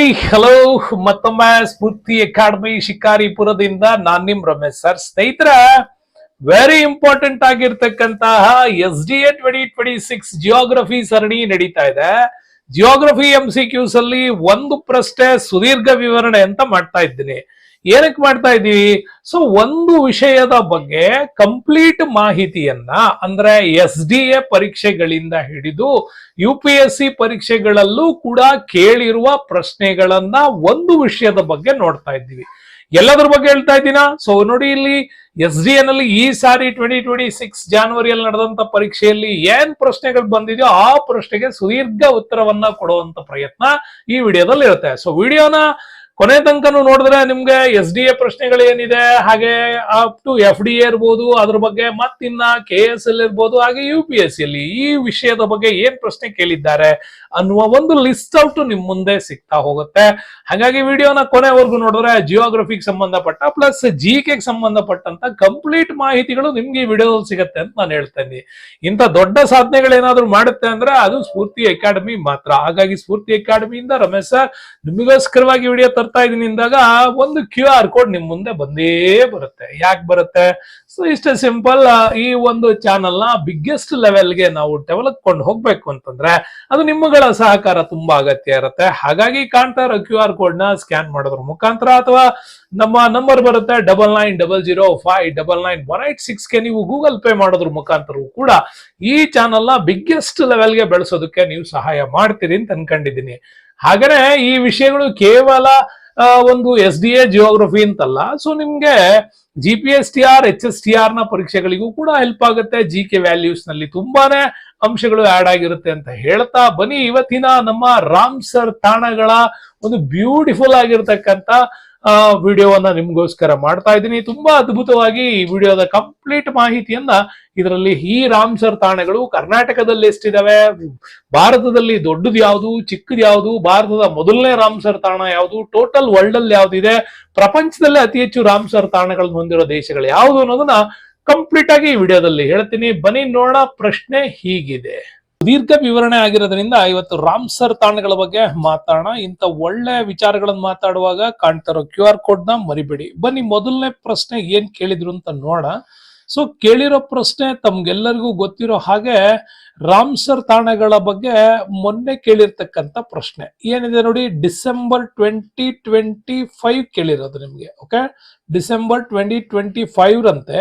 Hi hello ಮತ್ತೊಮ್ಮೆ ಸ್ಫೂರ್ತಿ academy ಶಿಕಾರಿಪುರದಿಂದ ನಾನ್ ನಿಮ್ ರಮೇಶ್ ಸರ್ ಸ್ನೇಹಿತರ very important ಆಗಿರ್ತಕ್ಕಂತಹ S D A twenty twenty six geography ಸರಣಿ ನಡೀತಾ ಇದೆ. ಜಿಯೋಗ್ರಫಿ ಎಂ ಸಿ ಕ್ಯೂಸ್ ಅಲ್ಲಿ ಒಂದು ಪ್ರಶ್ನೆ ಸುದೀರ್ಘ ವಿವರಣೆ ಅಂತ ಮಾಡ್ತಾ ಇದ್ದೀನಿ. ಏನಕ್ಕೆ ಮಾಡ್ತಾ ಇದ್ದೀವಿ? ಸೊ ಒಂದು ವಿಷಯದ ಬಗ್ಗೆ ಕಂಪ್ಲೀಟ್ ಮಾಹಿತಿಯನ್ನ, ಅಂದ್ರೆ ಎಸ್ ಡಿ ಎ ಪರೀಕ್ಷೆಗಳಿಂದ ಹಿಡಿದು ಯು ಪಿ ಎಸ್ ಸಿ ಪರೀಕ್ಷೆಗಳಲ್ಲೂ ಕೂಡ ಕೇಳಿರುವ ಪ್ರಶ್ನೆಗಳನ್ನ ಒಂದು ವಿಷಯದ ಬಗ್ಗೆ ನೋಡ್ತಾ ಇದ್ದೀವಿ. ಎಲ್ಲದ್ರ ಬಗ್ಗೆ ಹೇಳ್ತಾ ಇದ್ದೀನಾ? ಸೊ ನೋಡಿ ಇಲ್ಲಿ ಎಸ್ ಡಿ ಎನ್ ಅಲ್ಲಿ ಈ ಸಾರಿ ಟ್ವೆಂಟಿ ಟ್ವೆಂಟಿ ಸಿಕ್ಸ್ ಜಾನ್ವರಿಯಲ್ಲಿ ನಡೆದಂತ ಪರೀಕ್ಷೆಯಲ್ಲಿ ಏನ್ ಪ್ರಶ್ನೆಗಳು ಬಂದಿದೆಯೋ ಆ ಪ್ರಶ್ನೆಗೆ ಸುದೀರ್ಘ ಉತ್ತರವನ್ನ ಕೊಡುವಂತ ಪ್ರಯತ್ನ ಈ ವಿಡಿಯೋದಲ್ಲಿ ಇರುತ್ತೆ. ಸೊ ವಿಡಿಯೋನ ಕೊನೆ ತನಕನೂ ನೋಡಿದ್ರೆ ನಿಮ್ಗೆ ಎಸ್ ಡಿ ಎ ಪ್ರಶ್ನೆಗಳು ಏನಿದೆ ಹಾಗೆ up to F D A ಇರ್ಬೋದು, ಅದ್ರ ಬಗ್ಗೆ ಮತ್ತಿನ್ನ ಕೆ ಎಸ್ ಎಲ್ ಇರ್ಬೋದು, ಹಾಗೆ ಯು ಪಿ ಎಸ್ ಅಲ್ಲಿ ಈ ವಿಷಯದ ಬಗ್ಗೆ ಏನ್ ಪ್ರಶ್ನೆ ಕೇಳಿದ್ದಾರೆ ಅನ್ನುವ ಒಂದು ಲಿಸ್ಟ್ ಔಟ್ ನಿಮ್ ಮುಂದೆ ಸಿಗ್ತಾ ಹೋಗುತ್ತೆ. ಹಾಗಾಗಿ ವಿಡಿಯೋನ ಕೊನೆವರೆಗೂ ನೋಡಿದ್ರೆ ಜಿಯೋಗ್ರಫಿಗೆ ಸಂಬಂಧಪಟ್ಟ ಪ್ಲಸ್ ಜಿ ಕೆ ಸಂಬಂಧಪಟ್ಟಂತ ಕಂಪ್ಲೀಟ್ ಮಾಹಿತಿಗಳು ನಿಮ್ಗೆ ಈ ವಿಡಿಯೋದಲ್ಲಿ ಸಿಗುತ್ತೆ ಅಂತ ನಾನು ಹೇಳ್ತೇನೆ ಇಂಥ ದೊಡ್ಡ ಸಾಧನೆಗಳೇನಾದ್ರೂ ಮಾಡುತ್ತೆ ಅಂದ್ರೆ ಅದು ಸ್ಫೂರ್ತಿ ಅಕಾಡೆಮಿ ಮಾತ್ರ. ಹಾಗಾಗಿ ಸ್ಫೂರ್ತಿ ಅಕಾಡೆಮಿಯಿಂದ ರಮೇಶ್ ಸರ್ ನಿಮಗೋಸ್ಕರವಾಗಿ ವಿಡಿಯೋ ತರ್ತಾ ಇದೀನಿ ಅಂದಾಗ ಒಂದು ಕ್ಯೂ ಆರ್ ಕೋಡ್ ನಿಮ್ ಮುಂದೆ ಬಂದೇ ಬರುತ್ತೆ. ಯಾಕೆ ಬರುತ್ತೆ? ಸೊ ಇಷ್ಟೇ ಸಿಂಪಲ್ ಈ ಒಂದು ಚಾನಲ್ನ ಬಿಗ್ಗೆಸ್ಟ್ ಲೆವೆಲ್ಗೆ ನಾವು ಡೆವಲಪ್ ಕೊಂಡು ಹೋಗ್ಬೇಕು ಅಂತಂದ್ರೆ ಅದು ನಿಮ್ಮಗಳ ಸಹಕಾರ ತುಂಬಾ ಅಗತ್ಯ ಇರುತ್ತೆ. ಹಾಗಾಗಿ ಕಾಣ್ತಾ ಇರೋ ಕ್ಯೂ ಆರ್ ಕೋಡ್ನ ಸ್ಕ್ಯಾನ್ ಮಾಡೋದ್ರ ಮುಖಾಂತರ ಅಥವಾ ನಮ್ಮ ನಂಬರ್ ಬರುತ್ತೆ double nine double zero five double nine one eight ಸಿಕ್ಸ್ಗೆ ನೀವು ಗೂಗಲ್ ಪೇ ಮಾಡೋದ್ರ ಮುಖಾಂತರವೂ ಕೂಡ ಈ ಚಾನಲ್ನ ಬಿಗ್ಗೆಸ್ಟ್ ಲೆವೆಲ್ಗೆ ಬೆಳೆಸೋದಕ್ಕೆ ನೀವು ಸಹಾಯ ಮಾಡ್ತೀರಿ ಅಂತ ಅನ್ಕೊಂಡಿದ್ದೀನಿ. ಹಾಗೇನೆ ಈ ವಿಷಯಗಳು ಕೇವಲ ಒಂದು ಎಸ್ ಡಿ ಎ ಜಿಯೋಗ್ರಫಿ ಅಂತಲ್ಲ. ಸೊ ನಿಮ್ಗೆ G P S T R H S T ಆರ್ನ ಪರೀಕ್ಷೆಗಳಿಗೂ ಕೂಡ ಹೆಲ್ಪ್ ಆಗುತ್ತೆ. ಜಿ ಕೆ ವ್ಯಾಲ್ಯೂಸ್ನಲ್ಲಿ ತುಂಬಾನೇ ಅಂಶಗಳು ಆಡ್ ಆಗಿರುತ್ತೆ ಅಂತ ಹೇಳ್ತಾ ಬನ್ನಿ. ಇವತ್ತಿನ ನಮ್ಮ ರಾಮ್ ಸರ್ ತಾಣಗಳ ಒಂದು ಬ್ಯೂಟಿಫುಲ್ ಆಗಿರ್ತಕ್ಕಂತ ವಿಡಿಯೋವನ್ನ ನಿಮ್ಗೋಸ್ಕರ ಮಾಡ್ತಾ ಇದ್ದೀನಿ. ತುಂಬಾ ಅದ್ಭುತವಾಗಿ ಈ ವಿಡಿಯೋದ ಕಂಪ್ಲೀಟ್ ಮಾಹಿತಿಯನ್ನ ಇದರಲ್ಲಿ ಈ ರಾಮ್ಸರ್ ತಾಣಗಳು ಕರ್ನಾಟಕದಲ್ಲಿ ಎಷ್ಟಿದಾವೆ, ಭಾರತದಲ್ಲಿ ದೊಡ್ಡದು ಯಾವುದು, ಚಿಕ್ಕದು ಯಾವುದು, ಭಾರತದ ಮೊದಲನೇ ರಾಮ್ಸರ್ ತಾಣ ಯಾವುದು ಟೋಟಲ್ ವರ್ಲ್ಡ್ ಅಲ್ಲಿ ಯಾವ್ದಿದೆ, ಪ್ರಪಂಚದಲ್ಲೇ ಅತಿ ಹೆಚ್ಚು ರಾಮ್ಸರ್ ತಾಣಗಳನ್ನು ಹೊಂದಿರೋ ದೇಶಗಳು ಯಾವುದು ಅನ್ನೋದನ್ನ ಕಂಪ್ಲೀಟ್ ಆಗಿ ಈ ವಿಡಿಯೋದಲ್ಲಿ ಹೇಳ್ತೀನಿ. ಬನ್ನಿ ನೋಡೋಣ. ಪ್ರಶ್ನೆ ಹೀಗಿದೆ. ದೀರ್ಘ ವಿವರಣೆ ಆಗಿರೋದ್ರಿಂದ ಇವತ್ತು ರಾಮ್ಸರ್ ತಾಣಗಳ ಬಗ್ಗೆ ಮಾತಾಡೋಣ. ಇಂಥ ಒಳ್ಳೆ ವಿಚಾರಗಳನ್ನ ಮಾತಾಡುವಾಗ ಕಾಣ್ತಾ ಇರೋ ಕ್ಯೂ ಆರ್ ಕೋಡ್ನ ಮರಿಬೇಡಿ. ಬನ್ನಿ ಮೊದಲನೇ ಪ್ರಶ್ನೆ ಏನ್ ಕೇಳಿದ್ರು ಅಂತ ನೋಡೋಣ. ಸೊ ಕೇಳಿರೋ ಪ್ರಶ್ನೆ ತಮ್ಗೆಲ್ಲರಿಗೂ ಗೊತ್ತಿರೋ ಹಾಗೆ ರಾಮ್ಸರ್ ತಾಣಗಳ ಬಗ್ಗೆ ಮೊನ್ನೆ ಕೇಳಿರ್ತಕ್ಕಂಥ ಪ್ರಶ್ನೆ. ಏನಿದೆ ನೋಡಿ? ಡಿಸೆಂಬರ್ ಟ್ವೆಂಟಿ ಟ್ವೆಂಟಿ ಫೈವ್ ಕೇಳಿರೋದು ನಿಮ್ಗೆ okay December twenty twenty five ರಂತೆ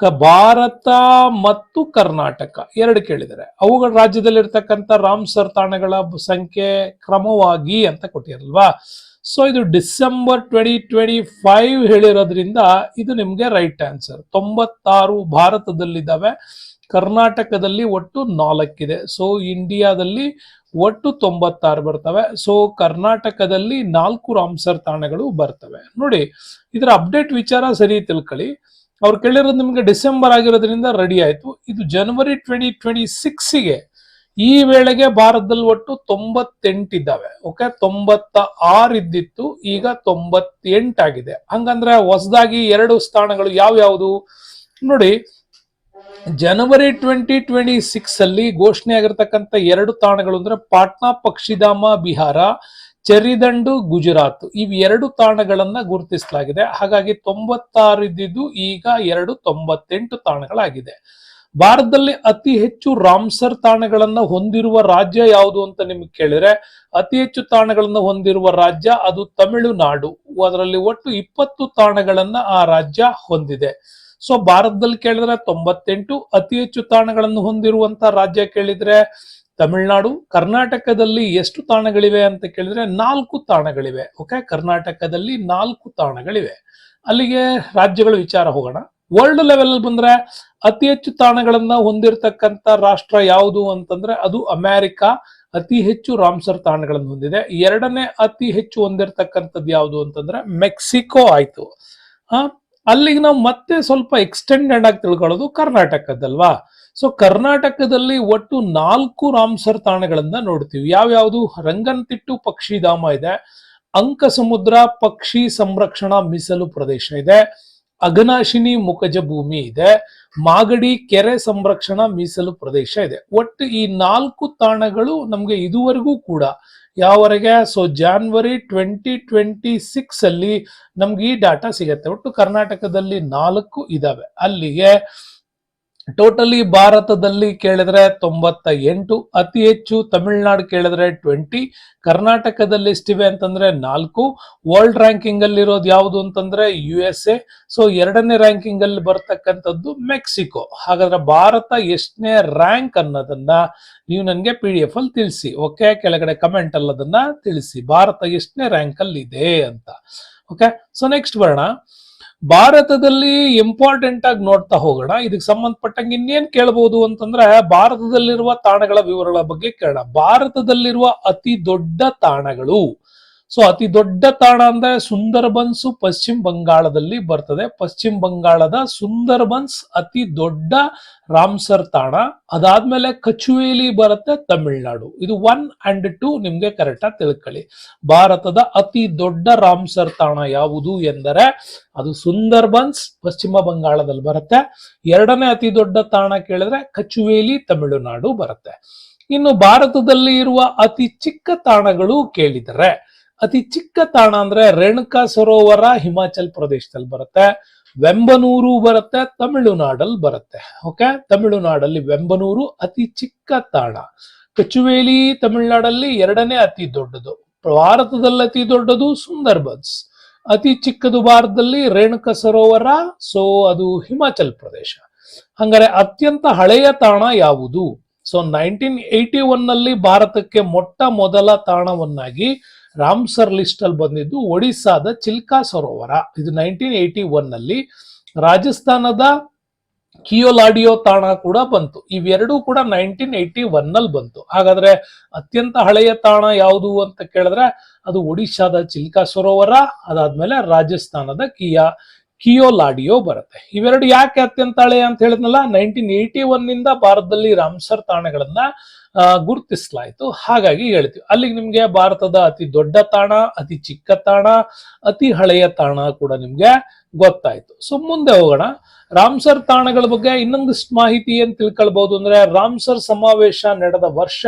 ಕ- ಭಾರತ ಮತ್ತು ಕರ್ನಾಟಕ ಎರಡು ಕೇಳಿದ್ದಾರೆ ಅವುಗಳ ರಾಜ್ಯದಲ್ಲಿರ್ತಕ್ಕಂಥ ರಾಮ್ಸರ್ ತಾಣಗಳ ಸಂಖ್ಯೆ ಕ್ರಮವಾಗಿ ಅಂತ ಕೊಟ್ಟಿರಲ್ವಾ ಸೊ ಇದು ಡಿಸೆಂಬರ್ ಟ್ವೆಂಟಿ ಟ್ವೆಂಟಿ ಫೈವ್ ಹೇಳಿರೋದ್ರಿಂದ ಇದು ನಿಮ್ಗೆ ರೈಟ್ ಆನ್ಸರ್. ತೊಂಬತ್ತಾರು ಭಾರತದಲ್ಲಿದ್ದಾವೆ, ಕರ್ನಾಟಕದಲ್ಲಿ ಒಟ್ಟು ನಾಲ್ಕಿದೆ. ಸೊ ಇಂಡಿಯಾದಲ್ಲಿ ಒಟ್ಟು ತೊಂಬತ್ತಾರು ಬರ್ತವೆ. ಸೊ ಕರ್ನಾಟಕದಲ್ಲಿ ನಾಲ್ಕು ರಾಮ್ಸರ್ ತಾಣಗಳು ಬರ್ತವೆ. ನೋಡಿ, ಇದರ ಅಪ್ಡೇಟ್ ವಿಚಾರ ಸರಿ ತಿಳ್ಕೊಳ್ಳಿ. ಅವ್ರು ಕೇಳಿರೋದು ನಿಮಗೆ ಡಿಸೆಂಬರ್ ಆಗಿರೋದ್ರಿಂದ ರೆಡಿ ಆಯ್ತು. ಇದು ಜನವರಿ ಟ್ವೆಂಟಿ ಟ್ವೆಂಟಿ ಸಿಕ್ಸ್ಗೆ ಈ ವೇಳೆಗೆ ಭಾರತದಲ್ಲಿ ಒಟ್ಟು ತೊಂಬತ್ತೆಂಟಿದ್ದಾವೆ ಓಕೆ ತೊಂಬತ್ತ ಆರು ಇದ್ದಿತ್ತು, ಈಗ ತೊಂಬತ್ತೆಂಟಾಗಿದೆ ಹಂಗಂದ್ರೆ ಹೊಸದಾಗಿ ಎರಡು ಸ್ಥಾನಗಳು ಯಾವ ಯಾವುದು ನೋಡಿ ಜನವರಿ ಟ್ವೆಂಟಿ ಟ್ವೆಂಟಿ ಸಿಕ್ಸ್ ಅಲ್ಲಿ ಘೋಷಣೆ ಆಗಿರ್ತಕ್ಕಂಥ ಎರಡು ತಾಣಗಳು ಅಂದ್ರೆ ಪಾಟ್ನಾ, ಪಕ್ಷಿಧಾಮ, ಬಿಹಾರ ಚೆರಿದಂಡು ಗುಜರಾತ್ ಇವ್ ಎರಡು ತಾಣಗಳನ್ನ ಗುರುತಿಸಲಾಗಿದೆ. ಹಾಗಾಗಿ ತೊಂಬತ್ತಾರು ಈಗ ಎರಡು ತೊಂಬತ್ತೆಂಟು ತಾಣಗಳಾಗಿದೆ. ಭಾರತದಲ್ಲಿ ಅತಿ ಹೆಚ್ಚು ರಾಮ್ಸರ್ ತಾಣಗಳನ್ನ ಹೊಂದಿರುವ ರಾಜ್ಯ ಯಾವುದು ಅಂತ ನಿಮ್ಗೆ ಕೇಳಿದ್ರೆ, ಅತಿ ಹೆಚ್ಚು ತಾಣಗಳನ್ನ ಹೊಂದಿರುವ ರಾಜ್ಯ ಅದು ತಮಿಳುನಾಡು. ಅದರಲ್ಲಿ ಒಟ್ಟು ಇಪ್ಪತ್ತು ತಾಣಗಳನ್ನ ಆ ರಾಜ್ಯ ಹೊಂದಿದೆ. ಸೊ, ಭಾರತದಲ್ಲಿ ಕೇಳಿದ್ರೆ ತೊಂಬತ್ತೆಂಟು, ಅತಿ ಹೆಚ್ಚು ತಾಣಗಳನ್ನು ಹೊಂದಿರುವಂತ ರಾಜ್ಯ ಕೇಳಿದ್ರೆ ತಮಿಳುನಾಡು, ಕರ್ನಾಟಕದಲ್ಲಿ ಎಷ್ಟು ತಾಣಗಳಿವೆ ಅಂತ ಕೇಳಿದ್ರೆ ನಾಲ್ಕು ತಾಣಗಳಿವೆ. ಓಕೆ ಕರ್ನಾಟಕದಲ್ಲಿ ನಾಲ್ಕು ತಾಣಗಳಿವೆ. ಅಲ್ಲಿಗೆ ರಾಜ್ಯಗಳ ವಿಚಾರ ಹೋಗೋಣ. ವರ್ಲ್ಡ್ ಲೆವೆಲ್ ಬಂದ್ರೆ ಅತಿ ಹೆಚ್ಚು ತಾಣಗಳನ್ನ ಹೊಂದಿರತಕ್ಕಂತ ರಾಷ್ಟ್ರ ಯಾವುದು ಅಂತಂದ್ರೆ ಅದು ಅಮೆರಿಕ. ಅತಿ ಹೆಚ್ಚು ರಾಮ್ಸರ್ ತಾಣಗಳನ್ನು ಹೊಂದಿದೆ. ಎರಡನೇ ಅತಿ ಹೆಚ್ಚು ಹೊಂದಿರತಕ್ಕಂಥದ್ದು ಯಾವುದು ಅಂತಂದ್ರೆ ಮೆಕ್ಸಿಕೋ ಆಯ್ತು. ಅಲ್ಲಿಗೆ ನಾವು ಮತ್ತೆ ಸ್ವಲ್ಪ ಎಕ್ಸ್ಟೆಂಡೆಡ್ ಆಗಿ ತಿಳ್ಕೊಳ್ಳೋದು ಕರ್ನಾಟಕದಲ್ವಾ? ಸೊ ಕರ್ನಾಟಕದಲ್ಲಿ ಒಟ್ಟು ನಾಲ್ಕು ರಾಮ್ಸರ್ ತಾಣಗಳನ್ನ ನೋಡ್ತೀವಿ. ಯಾವ್ಯಾವುದು? ರಂಗನತಿಟ್ಟು ಪಕ್ಷಿಧಾಮ ಇದೆ. ಅಂಕ ಸಮುದ್ರ ಪಕ್ಷಿ ಸಂರಕ್ಷಣಾ ಮೀಸಲು ಪ್ರದೇಶ ಇದೆ. ಅಘನಾಶಿನಿ ಮುಖಜ ಭೂಮಿ ಇದೆ. ಮಾಗಡಿ ಕೆರೆ ಸಂರಕ್ಷಣಾ ಮೀಸಲು ಪ್ರದೇಶ ಇದೆ. ಒಟ್ಟು ಈ ನಾಲ್ಕು ತಾಣಗಳು ನಮ್ಗೆ ಇದುವರೆಗೂ ಕೂಡ ಯಾವರೆಗೆ? So January twenty twenty six ಅಲ್ಲಿ ನಮ್ಗೆ ಈ ಡಾಟಾ ಸಿಗತ್ತೆ. ಒಟ್ಟು ಕರ್ನಾಟಕದಲ್ಲಿ ನಾಲ್ಕು ಇದಾವೆ. ಅಲ್ಲಿಗೆ ಟೋಟಲಿ ಭಾರತದಲ್ಲಿ ಕೇಳಿದ್ರೆ ತೊಂಬತ್ತ ಎಂಟು ಅತಿ ಹೆಚ್ಚು ತಮಿಳ್ನಾಡು ಕೇಳಿದ್ರೆ ಟ್ವೆಂಟಿ ಕರ್ನಾಟಕದಲ್ಲಿ ಎಷ್ಟಿವೆ ಅಂತಂದ್ರೆ ನಾಲ್ಕು. ವರ್ಲ್ಡ್ ರ್ಯಾಂಕಿಂಗ್ ಅಲ್ಲಿ ಇರೋದು ಯಾವುದು ಅಂತಂದ್ರೆ ಯು ಎಸ್ ಎ ಸೊ ಎರಡನೇ ರ್ಯಾಂಕಿಂಗ್ ಅಲ್ಲಿ ಬರ್ತಕ್ಕಂಥದ್ದು ಮೆಕ್ಸಿಕೋ ಹಾಗಾದ್ರೆ ಭಾರತ ಎಷ್ಟನೇ ರ್ಯಾಂಕ್ ಅನ್ನೋದನ್ನ ನೀವು ನನಗೆ ಪಿ ಡಿ ಎಫ್ ಅಲ್ಲಿ ತಿಳಿಸಿ ಓಕೆ ಕೆಳಗಡೆ ಕಮೆಂಟ್ ಅಲ್ಲಿ ಅದನ್ನ ತಿಳಿಸಿ, ಭಾರತ ಎಷ್ಟನೇ ರ್ಯಾಂಕ್ ಅಲ್ಲಿ ಇದೆ ಅಂತ ಓಕೆ ಸೊ ನೆಕ್ಸ್ಟ್ ಬರೋಣ ಭಾರತದಲ್ಲಿ ಇಂಪಾರ್ಟೆಂಟ್ ಆಗಿ ನೋಡ್ತಾ ಹೋಗೋಣ. ಇದಕ್ಕೆ ಸಂಬಂಧಪಟ್ಟಂಗೆ ಇನ್ನೇನ್ ಕೇಳಬಹುದು ಅಂತಂದ್ರೆ, ಭಾರತದಲ್ಲಿರುವ ತಾಣಗಳ ವಿವರಗಳ ಬಗ್ಗೆ ಕೇಳೋಣ. ಭಾರತದಲ್ಲಿರುವ ಅತಿ ದೊಡ್ಡ ತಾಣಗಳು ಸೊ ಅತಿ ದೊಡ್ಡ ತಾಣ ಅಂದ್ರೆ ಸುಂದರ್ಬನ್ಸ್ ಪಶ್ಚಿಮ ಬಂಗಾಳದಲ್ಲಿ ಬರ್ತದೆ. ಪಶ್ಚಿಮ ಬಂಗಾಳದ ಸುಂದರ್ಬನ್ಸ್ ಅತಿ ದೊಡ್ಡ ರಾಮ್ಸರ್ ತಾಣ. ಅದಾದ್ಮೇಲೆ ಕಚುವೇಲಿ ಬರುತ್ತೆ ತಮಿಳ್ನಾಡು. ಇದು ಒನ್ ಅಂಡ್ ಟೂ ನಿಮ್ಗೆ ಕರೆಕ್ಟ್ ಆಗಿ ತಿಳ್ಕೊಳ್ಳಿ. ಭಾರತದ ಅತಿ ದೊಡ್ಡ ರಾಮ್ಸರ್ ತಾಣ ಯಾವುದು ಎಂದರೆ ಅದು ಸುಂದರ್ಬನ್ಸ್ ಪಶ್ಚಿಮ ಬಂಗಾಳದಲ್ಲಿ ಬರುತ್ತೆ. ಎರಡನೇ ಅತಿ ದೊಡ್ಡ ತಾಣ ಕೇಳಿದ್ರೆ ಕಚುವೇಲಿ ತಮಿಳುನಾಡು ಬರುತ್ತೆ. ಇನ್ನು ಭಾರತದಲ್ಲಿ ಇರುವ ಅತಿ ಚಿಕ್ಕ ತಾಣಗಳು ಕೇಳಿದರೆ ಅತಿ ಚಿಕ್ಕ ತಾಣ ಅಂದ್ರೆ ರೇಣುಕಾ ಸರೋವರ ಹಿಮಾಚಲ್ ಪ್ರದೇಶದಲ್ಲಿ ಬರುತ್ತೆ. ವೆಂಬನೂರು ಬರುತ್ತೆ ತಮಿಳುನಾಡಲ್ಲಿ ಬರುತ್ತೆ. ಓಕೆ ತಮಿಳುನಾಡಲ್ಲಿ ವೆಂಬನೂರು ಅತಿ ಚಿಕ್ಕ ತಾಣ. ಕಚುವೇಲಿ ತಮಿಳುನಾಡಲ್ಲಿ ಎರಡನೇ ಅತಿ ದೊಡ್ಡದು. ಭಾರತದಲ್ಲಿ ಅತಿ ದೊಡ್ಡದು ಸುಂದರ್ಬನ್ಸ್. ಅತಿ ಚಿಕ್ಕದು ಭಾರತದಲ್ಲಿ ರೇಣುಕ ಸರೋವರ ಸೊ ಅದು ಹಿಮಾಚಲ್ ಪ್ರದೇಶ. ಹಂಗಾರೆ ಅತ್ಯಂತ ಹಳೆಯ ತಾಣ ಯಾವುದು? ಸೊ ನೈನ್ಟೀನ್ ಏಯ್ಟಿ ಒನ್ನಲ್ಲಿ ಭಾರತಕ್ಕೆ ಮೊಟ್ಟ ಮೊದಲ ತಾಣವನ್ನಾಗಿ ರಾಮ್ಸರ್ ಲಿಸ್ಟ್ ಅಲ್ಲಿ ಬಂದಿದ್ದು ಒಡಿಸ್ಸಾದ ಚಿಲ್ಕಾ ಸರೋವರ. ಇದು ನೈನ್ಟೀನ್ ಏಯ್ಟಿ ಒನ್ನಲ್ಲಿ ರಾಜಸ್ಥಾನದ ಕಿಯೋಲಾಡಿಯೋ ತಾಣ ಕೂಡ ಬಂತು. ಇವೆರಡೂ ಕೂಡ ನೈನ್ಟೀನ್ ಏಯ್ಟಿ ಒನ್ನಲ್ಲಿ ಬಂತು. ಹಾಗಾದ್ರೆ ಅತ್ಯಂತ ಹಳೆಯ ತಾಣ ಯಾವುದು ಅಂತ ಕೇಳಿದ್ರೆ ಅದು ಒಡಿಶಾದ ಚಿಲ್ಕಾ ಸರೋವರ, ಅದಾದ್ಮೇಲೆ ರಾಜಸ್ಥಾನದ ಕಿಯಾ, ಕಿಯೋಲಾಡಿಯೋ ಬರುತ್ತೆ. ಇವೆರಡು ಯಾಕೆ ಅತ್ಯಂತ ಹಳೆಯ ಅಂತ ಹೇಳಿದ್ನಲ್ಲ ನೈನ್ಟೀನ್ ಏಯ್ಟಿ ಒನ್ನಿಂದ ಭಾರತದಲ್ಲಿ ರಾಮ್ಸರ್ ತಾಣಗಳನ್ನ ಗುರುತಿಸಲಾಯ್ತು. ಹಾಗಾಗಿ ಹೇಳ್ತೀವಿ. ಅಲ್ಲಿಗೆ ನಿಮ್ಗೆ ಭಾರತದ ಅತಿ ದೊಡ್ಡ ತಾಣ, ಅತಿ ಚಿಕ್ಕ ತಾಣ, ಅತಿ ಹಳೆಯ ತಾಣ ಕೂಡ ನಿಮ್ಗೆ ಗೊತ್ತಾಯ್ತು. ಸೊ ಮುಂದೆ ಹೋಗೋಣ. ರಾಮ್ಸರ್ ತಾಣಗಳ ಬಗ್ಗೆ ಇನ್ನೊಂದಿಷ್ಟು ಮಾಹಿತಿ ಏನ್ ತಿಳ್ಕೊಳ್ಬಹುದು ಅಂದ್ರೆ, ರಾಮ್ಸರ್ ಸಮಾವೇಶ ನಡೆದ ವರ್ಷ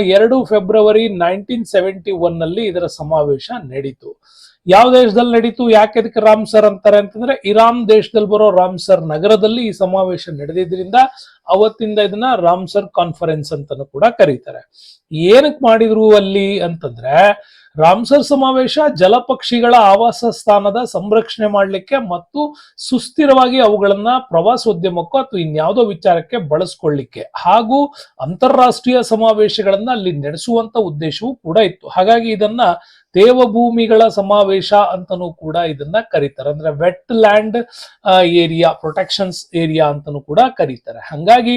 ಎರಡು ಫೆಬ್ರವರಿ ನೈನ್ಟೀನ್ ಸೆವೆಂಟಿ ಒನ್ನಲ್ಲಿ ಇದರ ಸಮಾವೇಶ ನಡೀತು. ಯಾವ ದೇಶದಲ್ಲಿ ನಡೀತು, ಯಾಕೆ ಇದಕ್ಕೆ ರಾಮ್ಸರ್ ಅಂತಾರೆ ಅಂತಂದ್ರೆ, ಇರಾನ್ ದೇಶದಲ್ಲಿ ಬರೋ ರಾಮ್ಸರ್ ನಗರದಲ್ಲಿ ಈ ಸಮಾವೇಶ ನಡೆದಿದ್ರಿಂದ ಅವತ್ತಿಂದ ಇದನ್ನ ರಾಮ್ಸರ್ ಕಾನ್ಫರೆನ್ಸ್ ಅಂತಾನು ಕೂಡ ಕರೀತಾರೆ. ಏನಕ್ಕೆ ಮಾಡಿದ್ರು ಅಲ್ಲಿ ಅಂತಂದ್ರೆ ರಾಮ್ಸರ್ ಸಮಾವೇಶ ಜಲಪಕ್ಷಿಗಳ ಆವಾಸ ಸ್ಥಾನದ ಸಂರಕ್ಷಣೆ ಮಾಡಲಿಕ್ಕೆ ಮತ್ತು ಸುಸ್ಥಿರವಾಗಿ ಅವುಗಳನ್ನ ಪ್ರವಾಸೋದ್ಯಮಕ್ಕೂ ಅಥವಾ ಇನ್ಯಾವುದೋ ವಿಚಾರಕ್ಕೆ ಬಳಸ್ಕೊಳ್ಳಿಕ್ಕೆ ಹಾಗೂ ಅಂತಾರಾಷ್ಟ್ರೀಯ ಸಮಾವೇಶಗಳನ್ನ ಅಲ್ಲಿ ನಡೆಸುವಂತ ಉದ್ದೇಶವೂ ಕೂಡ ಇತ್ತು. ಹಾಗಾಗಿ ಇದನ್ನ ದೇವಭೂಮಿಗಳ ಸಮಾವೇಶ ಅಂತನೂ ಕೂಡ ಇದನ್ನ ಕರೀತಾರೆ. ಅಂದ್ರೆ wetland area protections area ಅಂತನೂ ಕೂಡ ಕರೀತಾರೆ. ಹಂಗಾಗಿ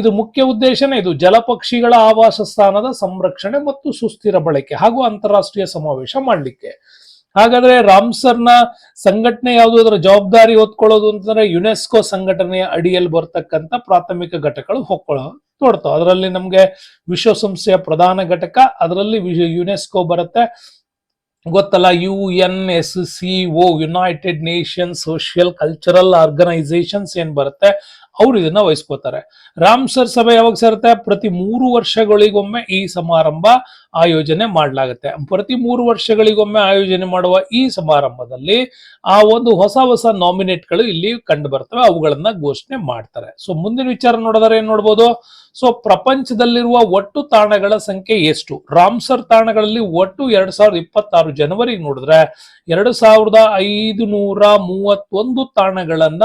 ಇದು ಮುಖ್ಯ ಉದ್ದೇಶನೇ ಇದು ಜಲಪಕ್ಷಿಗಳ ಆವಾಸ ಸ್ಥಾನದ ಸಂರಕ್ಷಣೆ ಮತ್ತು ಸುಸ್ಥಿರ ಬಳಕೆ ಹಾಗೂ ಅಂತಾರಾಷ್ಟ್ರೀಯ ಸಮಾವೇಶ ಮಾಡಲಿಕ್ಕೆ. ಹಾಗಾದ್ರೆ ರಾಮ್ಸರ್ನ ಸಂಘಟನೆ ಯಾವುದು? ಅದರ ಜವಾಬ್ದಾರಿ ಹೊತ್ಕೊಳ್ಳೋದು ಅಂತಂದ್ರೆ ಯುನೆಸ್ಕೋ ಸಂಘಟನೆಯ ಅಡಿಯಲ್ಲಿ ಬರ್ತಕ್ಕಂಥ ಪ್ರಾಥಮಿಕ ಘಟಕಗಳು ಹೊಕ್ಕೊಳ್ಳೋ ನೋಡ್ತಾವ. ಅದರಲ್ಲಿ ನಮ್ಗೆ ವಿಶ್ವಸಂಸ್ಥೆಯ ಪ್ರಧಾನ ಘಟಕ, ಅದರಲ್ಲಿ ಯುನೆಸ್ಕೋ ಬರುತ್ತೆ. ಗೊತ್ತಲ್ಲ, U N S C O United Nation Social Cultural Organisations ಏನ್ ಬರುತ್ತೆ, ಅವ್ರು ಇದನ್ನ ವಹಿಸ್ಕೋತಾರೆ. ರಾಮ್ಸರ್ ಸಭೆ ಯಾವಾಗ ಸೇರುತ್ತೆ? ಪ್ರತಿ ಮೂರು ವರ್ಷಗಳಿಗೊಮ್ಮೆ ಈ ಸಮಾರಂಭ ಆಯೋಜನೆ ಮಾಡಲಾಗುತ್ತೆ. ಪ್ರತಿ ಮೂರು ವರ್ಷಗಳಿಗೊಮ್ಮೆ ಆಯೋಜನೆ ಮಾಡುವ ಈ ಸಮಾರಂಭದಲ್ಲಿ ಆ ಒಂದು ಹೊಸ ಹೊಸ ನಾಮಿನೇಟ್ಗಳು ಇಲ್ಲಿ ಕಂಡು ಬರ್ತವೆ, ಅವುಗಳನ್ನ ಘೋಷಣೆ ಮಾಡ್ತಾರೆ. ಸೊ ಮುಂದಿನ ವಿಚಾರ ನೋಡಿದ್ರೆ ಏನ್ ನೋಡ್ಬೋದು? ಸೊ ಪ್ರಪಂಚದಲ್ಲಿರುವ ಒಟ್ಟು ತಾಣಗಳ ಸಂಖ್ಯೆ ಎಷ್ಟು? ರಾಮ್ಸರ್ ತಾಣಗಳಲ್ಲಿ ಒಟ್ಟು ಎರಡ್ ಸಾವಿರದ ಇಪ್ಪತ್ತಾರು ಜನವರಿ ನೋಡಿದ್ರೆ ಎರಡು ಸಾವಿರದ ಐದು ನೂರ ಮೂವತ್ತೊಂದು ತಾಣಗಳನ್ನ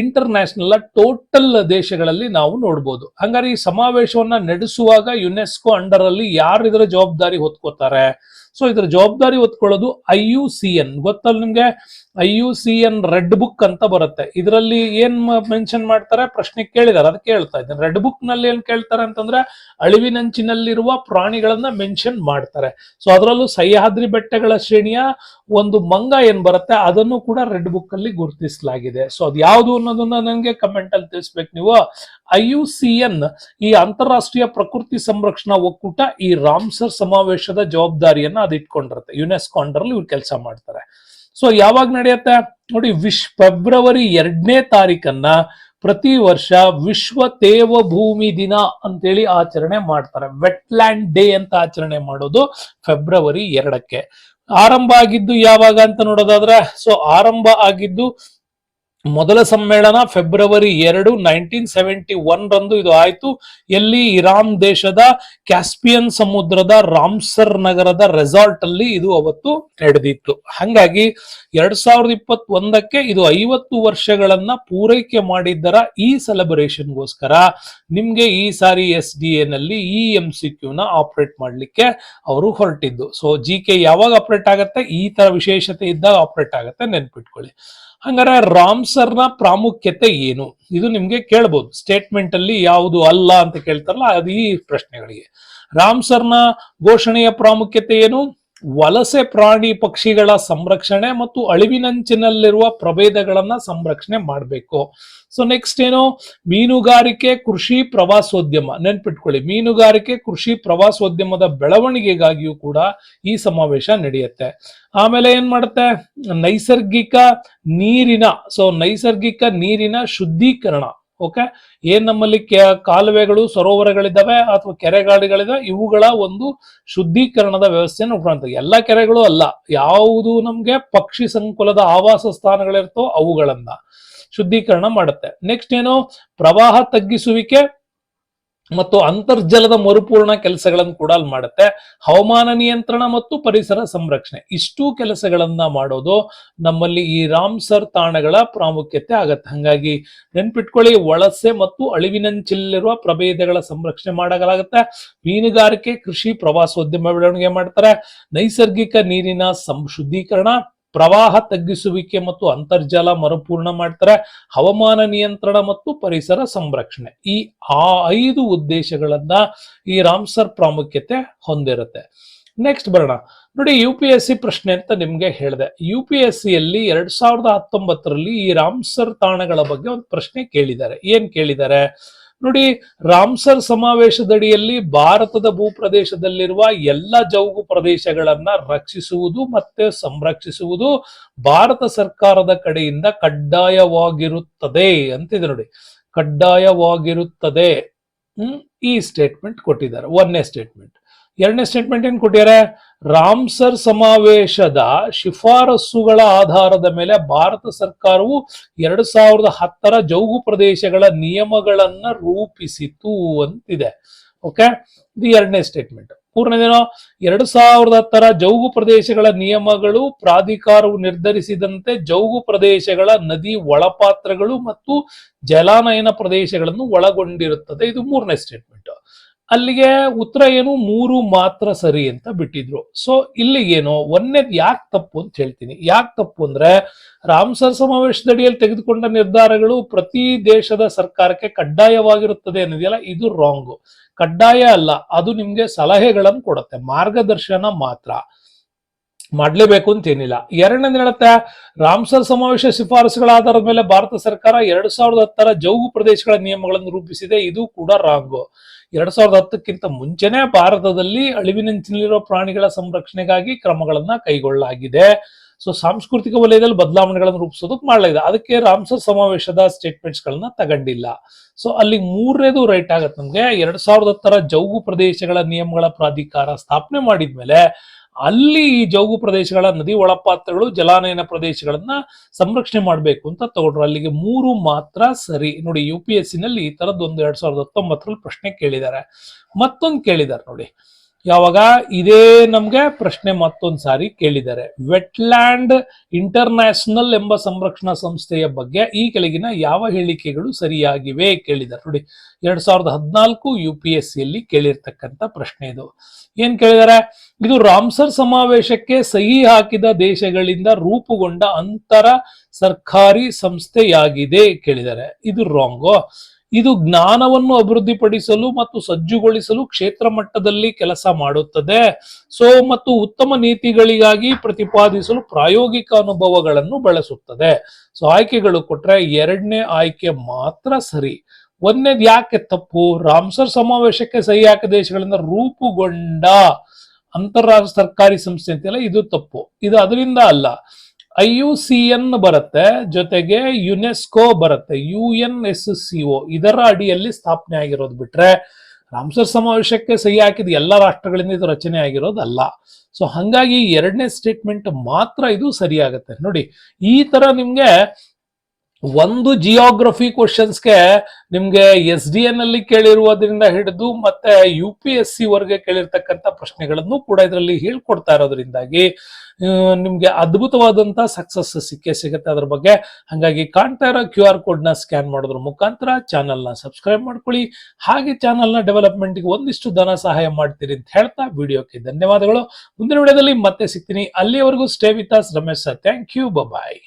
ಇಂಟರ್ನ್ಯಾಷನಲ್ ಟೋಟಲ್ ದೇಶಗಳಲ್ಲಿ ನಾವು ನೋಡ್ಬೋದು. ಹಂಗಾರೆ ಈ ಸಮಾವೇಶವನ್ನ ನಡೆಸುವಾಗ ಯುನೆಸ್ಕೋ ಅಂಡರ್ ಅಲ್ಲಿ ಯಾರು ಇದರ ಜವಾಬ್ದಾರಿ ಹೊತ್ಕೋತಾರೆ? ಸೊ ಇದರ ಜವಾಬ್ದಾರಿ ಹೊತ್ಕೊಳ್ಳೋದು ಐ ಯು ಸಿ ಎನ್. ಗೊತ್ತಲ್ಲ ನಿಮ್ಗೆ? I U C N Red Book ಅಂತ ಬರುತ್ತೆ. ಇದರಲ್ಲಿ ಏನ್ ಮೆನ್ಷನ್ ಮಾಡ್ತಾರೆ? ಪ್ರಶ್ನೆ ಕೇಳಿದಾರೆ ಅದಕ್ಕೆ ಹೇಳ್ತಾ ಇದ್ದೇನೆ. ರೆಡ್ ಬುಕ್ ನಲ್ಲಿ ಏನ್ ಕೇಳ್ತಾರೆ ಅಂತಂದ್ರೆ ಅಳಿವಿನಂಚಿನಲ್ಲಿರುವ ಪ್ರಾಣಿಗಳನ್ನ ಮೆನ್ಷನ್ ಮಾಡ್ತಾರೆ. ಸೊ ಅದರಲ್ಲೂ ಸಹ್ಯಾದ್ರಿ ಬೆಟ್ಟಗಳ ಶ್ರೇಣಿಯ ಒಂದು ಮಂಗ ಏನ್ ಬರುತ್ತೆ, ಅದನ್ನು ಕೂಡ ರೆಡ್ ಬುಕ್ ಅಲ್ಲಿ ಗುರುತಿಸಲಾಗಿದೆ. ಸೊ ಅದು ಯಾವುದು ಅನ್ನೋದನ್ನ ನನಗೆ ಕಮೆಂಟ್ ಅಲ್ಲಿ ತಿಳಿಸ್ಬೇಕು ನೀವು. ಐ ಯು ಸಿ ಎನ್, ಈ ಅಂತಾರಾಷ್ಟ್ರೀಯ ಪ್ರಕೃತಿ ಸಂರಕ್ಷಣಾ ಒಕ್ಕೂಟ ಈ ರಾಮ್ಸರ್ ಸಮಾವೇಶದ ಜವಾಬ್ದಾರಿಯನ್ನ ಅದು ಇಟ್ಕೊಂಡಿರುತ್ತೆ. ಯುನೆಸ್ಕೋ ಅಂಡರ್ ಇವ್ರು ಕೆಲಸ ಮಾಡ್ತಾರೆ. ಸೊ ಯಾವಾಗ ನಡೆಯುತ್ತೆ? ನೋಡಿ, ವಿಶ್, ಫೆಬ್ರವರಿ ಎರಡನೇ ತಾರೀಕನ್ನ ಪ್ರತಿ ವರ್ಷ ವಿಶ್ವ ತೇವ ಭೂಮಿ ದಿನ ಅಂತೇಳಿ ಆಚರಣೆ ಮಾಡ್ತಾರೆ. ವೆಟ್ಲ್ಯಾಂಡ್ ಡೇ ಅಂತ ಆಚರಣೆ ಮಾಡೋದು ಫೆಬ್ರವರಿ ಎರಡಕ್ಕೆ. ಆರಂಭ ಆಗಿದ್ದು ಯಾವಾಗ ಅಂತ ನೋಡೋದಾದ್ರೆ ಸೊ ಆರಂಭ ಆಗಿದ್ದು ಮೊದಲ ಸಮ್ಮೇಳನ ಫೆಬ್ರವರಿ ಎರಡು ನೈನ್ಟೀನ್ ಸೆವೆಂಟಿ ಒನ್ ರಂದು ಇದು ಆಯ್ತು. ಎಲ್ಲಿ ಇರಾನ್ ದೇಶದ ಕ್ಯಾಸ್ಪಿಯನ್ ಸಮುದ್ರದ ರಾಮ್ಸರ್ ನಗರದ ರೆಸಾರ್ಟ್ ಅಲ್ಲಿ ಇದು ಅವತ್ತು ನಡೆದಿತ್ತು. ಹಂಗಾಗಿ ಎರಡ್ ಸಾವಿರದ ಇಪ್ಪತ್ ಒಂದಕ್ಕೆ ಇದು ಐವತ್ತು ವರ್ಷಗಳನ್ನ ಪೂರೈಕೆ ಮಾಡಿದ್ದರ ಈ ಸೆಲೆಬ್ರೇಷನ್ಗೋಸ್ಕರ ನಿಮ್ಗೆ ಈ ಸಾರಿ ಎಸ್ ಡಿ ಎ ನಲ್ಲಿ ಇ ಎಂ ಸಿ ನ ಆಪರೇಟ್ ಮಾಡ್ಲಿಕ್ಕೆ ಅವರು ಹೊರಟಿದ್ದು. ಸೊ ಜಿ ಕೆ ಯಾವಾಗ ಆಪರೇಟ್ ಆಗತ್ತೆ? ಈ ತರ ವಿಶೇಷತೆ ಇದ್ದಾಗ ಆಪರೇಟ್ ಆಗತ್ತೆ. ನೆನ್ಪಿಟ್ಕೊಳ್ಳಿ. ಹಂಗಾರೆ ರಾಮ್ಸರ್ನ ಪ್ರಾಮುಖ್ಯತೆ ಏನು? ಇದು ನಿಮ್ಗೆ ಕೇಳ್ಬೋದು. ಸ್ಟೇಟ್ಮೆಂಟ್ ಅಲ್ಲಿ ಯಾವುದು ಅಲ್ಲ ಅಂತ ಕೇಳ್ತಾರಲ್ಲ, ಅದು ಈ ಪ್ರಶ್ನೆಗಳಿಗೆ. ರಾಮ್ಸರ್ನ ಘೋಷಣೆಯ ಪ್ರಾಮುಖ್ಯತೆ ಏನು? ವಲಸೆ ಪ್ರಾಣಿ ಪಕ್ಷಿಗಳ ಸಂರಕ್ಷಣೆ ಮತ್ತು ಅಳಿವಿನಂಚಿನಲ್ಲಿರುವ ಪ್ರಭೇದಗಳನ್ನ ಸಂರಕ್ಷಣೆ ಮಾಡಬೇಕು. ಸೊ ನೆಕ್ಸ್ಟ್ ಏನು? ಮೀನುಗಾರಿಕೆ ಕೃಷಿ ಪ್ರವಾಸೋದ್ಯಮ. ನೆನ್ಪಿಟ್ಕೊಳ್ಳಿ, ಮೀನುಗಾರಿಕೆ ಕೃಷಿ ಪ್ರವಾಸೋದ್ಯಮದ ಬೆಳವಣಿಗೆಗಾಗಿಯೂ ಕೂಡ ಈ ಸಮಾವೇಶ ನಡೆಯುತ್ತೆ. ಆಮೇಲೆ ಏನ್ ಮಾಡುತ್ತೆ? ನೈಸರ್ಗಿಕ ನೀರಿನ ಸೊ ನೈಸರ್ಗಿಕ ನೀರಿನ ಶುದ್ಧೀಕರಣ. ಓಕೆ? ಏನ್ ನಮ್ಮಲ್ಲಿ ಕಾಲುವೆಗಳು, ಸರೋವರಗಳಿದ್ದಾವೆ ಅಥವಾ ಕೆರೆಗಾಡಿಗಳಿದಾವೆ ಇವುಗಳ ಒಂದು ಶುದ್ಧೀಕರಣದ ವ್ಯವಸ್ಥೆಯನ್ನು ನೋಡ್ಕೊಂತ ಎಲ್ಲ ಕೆರೆಗಳು ಅಲ್ಲ. ಯಾವುದು ನಮ್ಗೆ ಪಕ್ಷಿ ಸಂಕುಲದ ಆವಾಸ ಸ್ಥಾನಗಳಿರ್ತೋ ಅವುಗಳನ್ನ ಶುದ್ಧೀಕರಣ ಮಾಡುತ್ತೆ. ನೆಕ್ಸ್ಟ್ ಏನು? ಪ್ರವಾಹ ತಗ್ಗಿಸುವಿಕೆ ಮತ್ತು ಅಂತರ್ಜಲದ ಮರುಪೂರ್ಣ ಕೆಲಸಗಳನ್ನು ಕೂಡ ಅಲ್ಲಿ ಮಾಡುತ್ತೆ. ಹವಾಮಾನ ನಿಯಂತ್ರಣ ಮತ್ತು ಪರಿಸರ ಸಂರಕ್ಷಣೆ, ಇಷ್ಟು ಕೆಲಸಗಳನ್ನ ಮಾಡೋದು ನಮ್ಮಲ್ಲಿ ಈ ರಾಮ್ಸರ್ ತಾಣಗಳ ಪ್ರಾಮುಖ್ಯತೆ ಆಗತ್ತೆ. ಹಂಗಾಗಿ ನೆನ್ಪಿಟ್ಕೊಳ್ಳಿ, ವಲಸೆ ಮತ್ತು ಅಳಿವಿನಂಚಿಲ್ಲಿರುವ ಪ್ರಭೇದಗಳ ಸಂರಕ್ಷಣೆ ಮಾಡಲಾಗುತ್ತೆ. ಮೀನುಗಾರಿಕೆ, ಕೃಷಿ, ಪ್ರವಾಸೋದ್ಯಮ ಬೆಳವಣಿಗೆ ಮಾಡ್ತಾರೆ. ನೈಸರ್ಗಿಕ ನೀರಿನ ಸಂ ಶುದ್ಧೀಕರಣ ಪ್ರವಾಹ ತಗ್ಗಿಸುವಿಕೆ ಮತ್ತು ಅಂತರ್ಜಲ ಮರುಪೂರ್ಣ ಮಾಡ್ತಾರೆ, ಹವಾಮಾನ ನಿಯಂತ್ರಣ ಮತ್ತು ಪರಿಸರ ಸಂರಕ್ಷಣೆ. ಈ ಆ ಐದು ಉದ್ದೇಶಗಳನ್ನ ಈ ರಾಮ್ಸರ್ ಪ್ರಾಮುಖ್ಯತೆ ಹೊಂದಿರುತ್ತೆ. ನೆಕ್ಸ್ಟ್ ಬರೋಣ. ನೋಡಿ ಯು ಪಿ ಎಸ್ ಸಿ ಪ್ರಶ್ನೆ ಅಂತ ನಿಮ್ಗೆ ಹೇಳಿದೆ. ಯು ಪಿ ಎಸ್ ಸಿಯಲ್ಲಿ ಎರಡ್ ಸಾವಿರದ ಹತ್ತೊಂಬತ್ತರಲ್ಲಿ ಈ ರಾಮ್ಸರ್ ತಾಣಗಳ ಬಗ್ಗೆ ಒಂದು ಪ್ರಶ್ನೆ ಕೇಳಿದ್ದಾರೆ. ಏನ್ ಕೇಳಿದ್ದಾರೆ? ನೋಡಿ ರಾಮ್ಸರ್ ಸಮಾವೇಶದಡಿಯಲ್ಲಿ ಭಾರತದ ಭೂಪ್ರದೇಶದಲ್ಲಿರುವ ಎಲ್ಲ ಜೌಗು ಪ್ರದೇಶಗಳನ್ನ ರಕ್ಷಿಸುವುದು ಮತ್ತೆ ಸಂರಕ್ಷಿಸುವುದು ಭಾರತ ಸರ್ಕಾರದ ಕಡೆಯಿಂದ ಕಡ್ಡಾಯವಾಗಿರುತ್ತದೆ ಅಂತಿದೆ ನೋಡಿ. ಕಡ್ಡಾಯವಾಗಿರುತ್ತದೆ. ಹ್ಮ್, ಈ ಸ್ಟೇಟ್ಮೆಂಟ್ ಕೊಟ್ಟಿದ್ದಾರೆ. ಒಂದನೇ ಸ್ಟೇಟ್ಮೆಂಟ್ ಎರಡನೇ ಸ್ಟೇಟ್ಮೆಂಟ್ ಏನ್ ಕೊಟ್ಟಿದ್ದಾರೆ? ರಾಮ್ಸರ್ ಸಮಾವೇಶದ ಶಿಫಾರಸುಗಳ ಆಧಾರದ ಮೇಲೆ ಭಾರತ ಸರ್ಕಾರವು ಎರಡ್ ಸಾವಿರದ ಹತ್ತರ ಜೌಗು ಪ್ರದೇಶಗಳ ನಿಯಮಗಳನ್ನ ರೂಪಿಸಿತು ಅಂತಿದೆ. ಓಕೆ ಇದು ಎರಡನೇ ಸ್ಟೇಟ್ಮೆಂಟ್ ಪೂರ್ಣದೇನೋ? ಎರಡು ಸಾವಿರದ ಹತ್ತರ ಜೌಗು ಪ್ರದೇಶಗಳ ನಿಯಮಗಳು ಪ್ರಾಧಿಕಾರವು ನಿರ್ಧರಿಸಿದಂತೆ ಜೌಗು ಪ್ರದೇಶಗಳ ನದಿ ಒಳಪಾತ್ರಗಳು ಮತ್ತು ಜಲಾನಯನ ಪ್ರದೇಶಗಳನ್ನು ಒಳಗೊಂಡಿರುತ್ತದೆ. ಇದು ಮೂರನೇ ಸ್ಟೇಟ್ಮೆಂಟ್ ಅಲ್ಲಿಗೆ ಉತ್ತರ ಏನು? ಮೂರು ಮಾತ್ರ ಸರಿ ಅಂತ ಬಿಟ್ಟಿದ್ರು. ಸೊ ಇಲ್ಲಿಗೇನು? ಒಂದನೇ ಯಾಕೆ ತಪ್ಪು ಅಂತ ಹೇಳ್ತೀನಿ. ಯಾಕೆ ತಪ್ಪು ಅಂದ್ರೆ ರಾಮ್ಸರ್ ಸಮಾವೇಶದಡಿಯಲ್ಲಿ ತೆಗೆದುಕೊಂಡ ನಿರ್ಧಾರಗಳು ಪ್ರತಿ ದೇಶದ ಸರ್ಕಾರಕ್ಕೆ ಕಡ್ಡಾಯವಾಗಿರುತ್ತದೆ ಅನ್ನೋದಿಲ್ಲ ಇದು ರಾಂಗ್ ಕಡ್ಡಾಯ ಅಲ್ಲ, ಅದು ನಿಮ್ಗೆ ಸಲಹೆಗಳನ್ನು ಕೊಡುತ್ತೆ. ಮಾರ್ಗದರ್ಶನ ಮಾತ್ರ. ಮಾಡ್ಲೇಬೇಕು ಅಂತ ಏನಿಲ್ಲ. ಎರಡನೇದು ಹೇಳುತ್ತೆ ರಾಮ್ಸರ್ ಸಮಾವೇಶ ಶಿಫಾರಸುಗಳ ಆಧಾರದ ಮೇಲೆ ಭಾರತ ಸರ್ಕಾರ ಎರಡ್ ಸಾವಿರದ ಹತ್ತರ ಜೌಗು ಪ್ರದೇಶಗಳ ನಿಯಮಗಳನ್ನು ರೂಪಿಸಿದೆ. ಇದು ಕೂಡ ರಾಂಗು ಎರಡ್ ಸಾವಿರದ ಹತ್ತಕ್ಕಿಂತ ಮುಂಚೆನೆ ಭಾರತದಲ್ಲಿ ಅಳಿವಿನಂಚಿನಲ್ಲಿರೋ ಪ್ರಾಣಿಗಳ ಸಂರಕ್ಷಣೆಗಾಗಿ ಕ್ರಮಗಳನ್ನ ಕೈಗೊಳ್ಳಲಾಗಿದೆ. ಸೊ ಸಾಂಸ್ಕೃತಿಕ ವಲಯದಲ್ಲಿ ಬದಲಾವಣೆಗಳನ್ನು ರೂಪಿಸೋದಕ್ಕೆ ಮಾಡಲಾಗಿದೆ. ಅದಕ್ಕೆ ರಾಮ್ಸರ್ ಸಮಾವೇಶದ ಸ್ಟೇಟ್ಮೆಂಟ್ಸ್ ಗಳನ್ನ ತಗೊಂಡಿಲ್ಲ. ಸೊ ಅಲ್ಲಿ ಮೂರನೇದು ರೈಟ್ ಆಗತ್ತೆ ನಮ್ಗೆ. ಎರಡ್ ಸಾವಿರದ ಹತ್ತರ ಜೌಗು ಪ್ರದೇಶಗಳ ನಿಯಮಗಳ ಪ್ರಾಧಿಕಾರ ಸ್ಥಾಪನೆ ಮಾಡಿದ್ಮೇಲೆ ಅಲ್ಲಿ ಈ ಜೌಗು ಪ್ರದೇಶಗಳ ನದಿ ಒಳಪಾತ್ರಗಳು ಜಲಾನಯನ ಪ್ರದೇಶಗಳನ್ನ ಸಂರಕ್ಷಣೆ ಮಾಡಬೇಕು ಅಂತ ತಗೊಂಡ್ರು. ಅಲ್ಲಿಗೆ ಮೂರು ಮಾತ್ರ ಸರಿ. ನೋಡಿ ಯು ಪಿ ಎಸ್ ಸಿ ನಲ್ಲಿ ಈ ತರದ್ದು ಒಂದು ಎರಡ್ ಸಾವಿರದ ಹತ್ತೊಂಬತ್ತರಲ್ಲಿ ಪ್ರಶ್ನೆ ಕೇಳಿದ್ದಾರೆ. ಮತ್ತೊಂದು ಕೇಳಿದ್ದಾರೆ ನೋಡಿ. ಯಾವಾಗ ಇದೇ ನಮ್ಗೆ ಪ್ರಶ್ನೆ ಮತ್ತೊಂದು ಸಾರಿ ಕೇಳಿದ್ದಾರೆ. ವೆಟ್ಲ್ಯಾಂಡ್ ಇಂಟರ್ನ್ಯಾಷನಲ್ ಎಂಬ ಸಂರಕ್ಷಣಾ ಸಂಸ್ಥೆಯ ಬಗ್ಗೆ ಈ ಕೆಳಗಿನ ಯಾವ ಹೇಳಿಕೆಗಳು ಸರಿಯಾಗಿವೆ ಕೇಳಿದ್ದಾರೆ. ನೋಡಿ, ಎರಡ್ ಸಾವಿರದ ಹದಿನಾಲ್ಕು ಯು ಪಿ ಎಸ್ ಸಿಯಲ್ಲಿ ಕೇಳಿರ್ತಕ್ಕಂಥ ಪ್ರಶ್ನೆ ಇದು. ಏನ್ ಕೇಳಿದ್ದಾರೆ? ಇದು ರಾಮ್ಸರ್ ಸಮಾವೇಶಕ್ಕೆ ಸಹಿ ಹಾಕಿದ ದೇಶಗಳಿಂದ ರೂಪುಗೊಂಡ ಅಂತರ ಸರ್ಕಾರಿ ಸಂಸ್ಥೆಯಾಗಿದೆ ಕೇಳಿದ್ದಾರೆ. ಇದು ರಾಂಗು ಇದು ಜ್ಞಾನವನ್ನು ಅಭಿವೃದ್ಧಿಪಡಿಸಲು ಮತ್ತು ಸಜ್ಜುಗೊಳಿಸಲು ಕ್ಷೇತ್ರ ಮಟ್ಟದಲ್ಲಿ ಕೆಲಸ ಮಾಡುತ್ತದೆ. ಸೊ, ಮತ್ತು ಉತ್ತಮ ನೀತಿಗಳಿಗಾಗಿ ಪ್ರತಿಪಾದಿಸಲು ಪ್ರಾಯೋಗಿಕ ಅನುಭವಗಳನ್ನು ಬಳಸುತ್ತದೆ. ಸೊ, ಆಯ್ಕೆಗಳು ಕೊಟ್ರೆ ಎರಡನೇ ಆಯ್ಕೆ ಮಾತ್ರ ಸರಿ. ಒಂದನೇದು ಯಾಕೆ ತಪ್ಪು? ರಾಮ್ಸರ್ ಸಮಾವೇಶಕ್ಕೆ ಸಹಿ ಹಾಕಿದ ದೇಶಗಳಿಂದ ರೂಪುಗೊಂಡ ಅಂತಾರಾಷ್ಟ್ರ ಸರ್ಕಾರಿ ಸಂಸ್ಥೆ ಅಂತೆಲ್ಲ ಇದು ತಪ್ಪು. ಇದು ಅದರಿಂದ ಅಲ್ಲ. ಐ ಯು ಸಿ ಎನ್ ಬರುತ್ತೆ, ಜೊತೆಗೆ ಯುನೆಸ್ಕೋ ಬರುತ್ತೆ U N S C O ಇದರ ಅಡಿಯಲ್ಲಿ ಸ್ಥಾಪನೆ ಆಗಿರೋದು ಬಿಟ್ರೆ ರಾಮ್ಸರ್ ಸಮಾವೇಶಕ್ಕೆ ಸಹಿ ಹಾಕಿದ ಎಲ್ಲ ರಾಷ್ಟ್ರಗಳಿಂದ ಇದು ರಚನೆ ಆಗಿರೋದಲ್ಲ. ಸೊ ಹಂಗಾಗಿ ಎರಡನೇ ಸ್ಟೇಟ್ಮೆಂಟ್ ಮಾತ್ರ ಇದು ಸರಿಯಾಗತ್ತೆ. ನೋಡಿ, ಈ ತರ ನಿಮ್ಗೆ ಒಂದು ಜಿಯೋಗ್ರಫಿ ಕ್ವಶನ್ಸ್ಗೆ ನಿಮ್ಗೆ ಎಸ್ ಡಿ ಎನ್ ಅಲ್ಲಿ ಕೇಳಿರುವುದರಿಂದ ಹಿಡಿದು ಮತ್ತೆ ಯು ಪಿ ಎಸ್ ಸಿ ವರ್ಗೆ ಕೇಳಿರ್ತಕ್ಕಂಥ ಪ್ರಶ್ನೆಗಳನ್ನು ಕೂಡ ಇದರಲ್ಲಿ ಹೇಳ್ಕೊಡ್ತಾ ಇರೋದ್ರಿಂದಾಗಿ ನಿಮ್ಗೆ ಅದ್ಭುತವಾದಂತ ಸಕ್ಸಸ್ ಸಿಕ್ಕೇ ಸಿಗುತ್ತೆ ಅದ್ರ ಬಗ್ಗೆ. ಹಂಗಾಗಿ ಕಾಣ್ತಾ ಇರೋ ಕ್ಯೂ ಆರ್ ಕೋಡ್ನ ಸ್ಕ್ಯಾನ್ ಮಾಡೋದ್ರ ಮುಖಾಂತರ ಚಾನಲ್ನ ಸಬ್ಸ್ಕ್ರೈಬ್ ಮಾಡ್ಕೊಳ್ಳಿ. ಹಾಗೆ ಚಾನೆಲ್ನ ಡೆವಲಪ್ಮೆಂಟ್ಗೆ ಒಂದಿಷ್ಟು ಧನ ಸಹಾಯ ಮಾಡ್ತೀರಿ ಅಂತ ಹೇಳ್ತಾ ವಿಡಿಯೋಕ್ಕೆ ಧನ್ಯವಾದಗಳು. ಮುಂದಿನ ವಿಡಿಯೋದಲ್ಲಿ ಮತ್ತೆ ಸಿಗ್ತೀನಿ. ಅಲ್ಲಿಯವರೆಗೂ stay with us Ramesh sir. Thank you bye